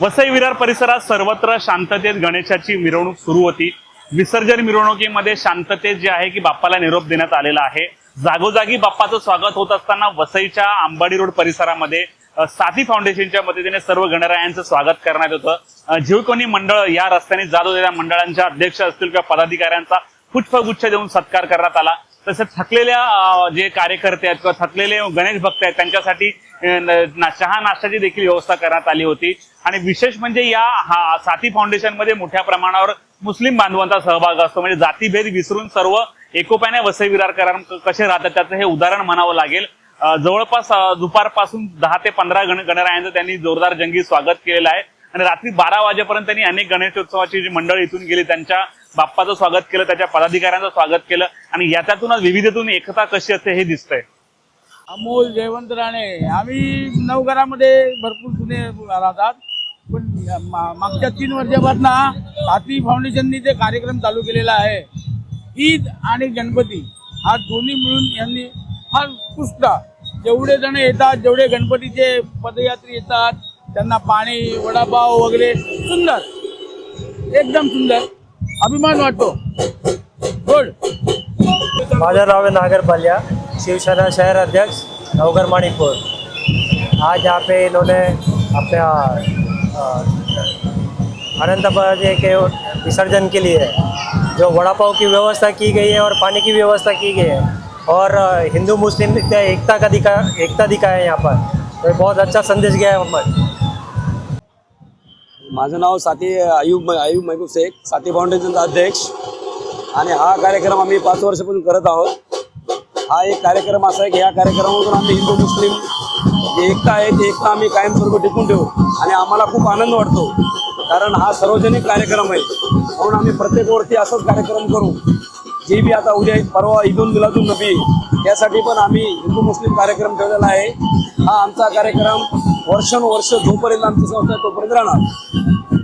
वसई विरार परिसरात सर्वत्र शांततेत गणेशाची मिरवणूक सुरू होती. विसर्जन मिरवणुकीमध्ये शांततेत जे आहे की बाप्पाला निरोप देण्यात आलेला आहे. जागोजागी बाप्पाचं स्वागत होत असताना वसईच्या आंबाडी रोड परिसरामध्ये साथी फाउंडेशनच्या मदतीने सर्व गणरायांचं स्वागत करण्यात होतं जे कोणी मंडळ या रस्त्याने जात होत्या. त्या मंडळांच्या अध्यक्ष असतील किंवा पदाधिकाऱ्यांचा पुष्पगुच्छ देऊन सत्कार करण्यात आला. तसेच थकलेल्या जे कार्यकर्ते आहेत किंवा थकलेले गणेश भक्त आहेत त्यांच्यासाठी चहा नाश्त्याची देखील व्यवस्था करण्यात आली होती. आणि विशेष म्हणजे या हा साथी फाउंडेशनमध्ये मोठ्या प्रमाणावर मुस्लिम बांधवांचा सहभाग असतो. म्हणजे जातीभेद विसरून सर्व एकोप्याने वसई विरारकर कसे राहतात त्याचं हे उदाहरण म्हणावं लागेल. जवळपास दुपारपासून दहा ते पंधरा गण गणरायांचं त्यांनी जोरदार जंगी स्वागत केलेलं आहे. आणि रात्री बारा वाजेपर्यंत त्यांनी अनेक गणेशोत्सवाची जी मंडळ इथून गेली त्यांच्या बाप्पाचं स्वागत केलं त्याच्या पदाधिकाऱ्यांचं स्वागत केलं आणि याच्यातूनच विविधेतून एकता कशी असते हे दिसतंय. अमोल जयवंत राणे आम्ही नवघरामध्ये भरपूर जुने राहतात पण मागच्या तीन वर्षापासून हाती फाउंडेशननी जे कार्यक्रम चालू केलेला आहे ईद आणि गणपती हा दोन्ही मिळून यांनी फार उत्कृष्ट जेवढे जण येतात जेवढे गणपतीचे पदयात्री येतात पाणी, वडापाव वगैरे सुंदर. एकदम सुंदर. अभिमान वाटतो. गुड माझं है नागर बलिया शिवसेना शहर अध्यक्ष नवगर मणिपुर आज यहाँ पे इन्होंने अपने अनंत जी के विसर्जन के लिए जो वड़ा पाव की व्यवस्था की गई है और पानी की व्यवस्था की गई है और हिंदू मुस्लिम एकता का दिखा, एकता दिखा है यहाँ पर। तो बहुत अच्छा संदेश गया है माझं नाव साथी आयुब आयुब महबूब शेख साथी फाउंडेशनचा अध्यक्ष. आणि हा कार्यक्रम आम्ही पाच वर्षापासून करत आहोत. हा एक कार्यक्रम असा आहे की या कार्यक्रमातून आम्ही हिंदू मुस्लिम जे एकता आहे ती एकता आम्ही कायमस्वरूपी टिकून ठेवू. आणि आम्हाला खूप आनंद वाटतो. कारण हा सार्वजनिक कार्यक्रम आहे. म्हणून आम्ही प्रत्येक वर्षी असाच कार्यक्रम करू. जे बी आता उद्या परवा ईदुल मिलादुल नबी त्यासाठी पण आम्ही हिंदू मुस्लिम कार्यक्रम ठेवलेला आहे. हा आमचा कार्यक्रम वर्षानुवर्ष जोपर्यंत आमची संस्था आहे तोपर्यंत राहणार.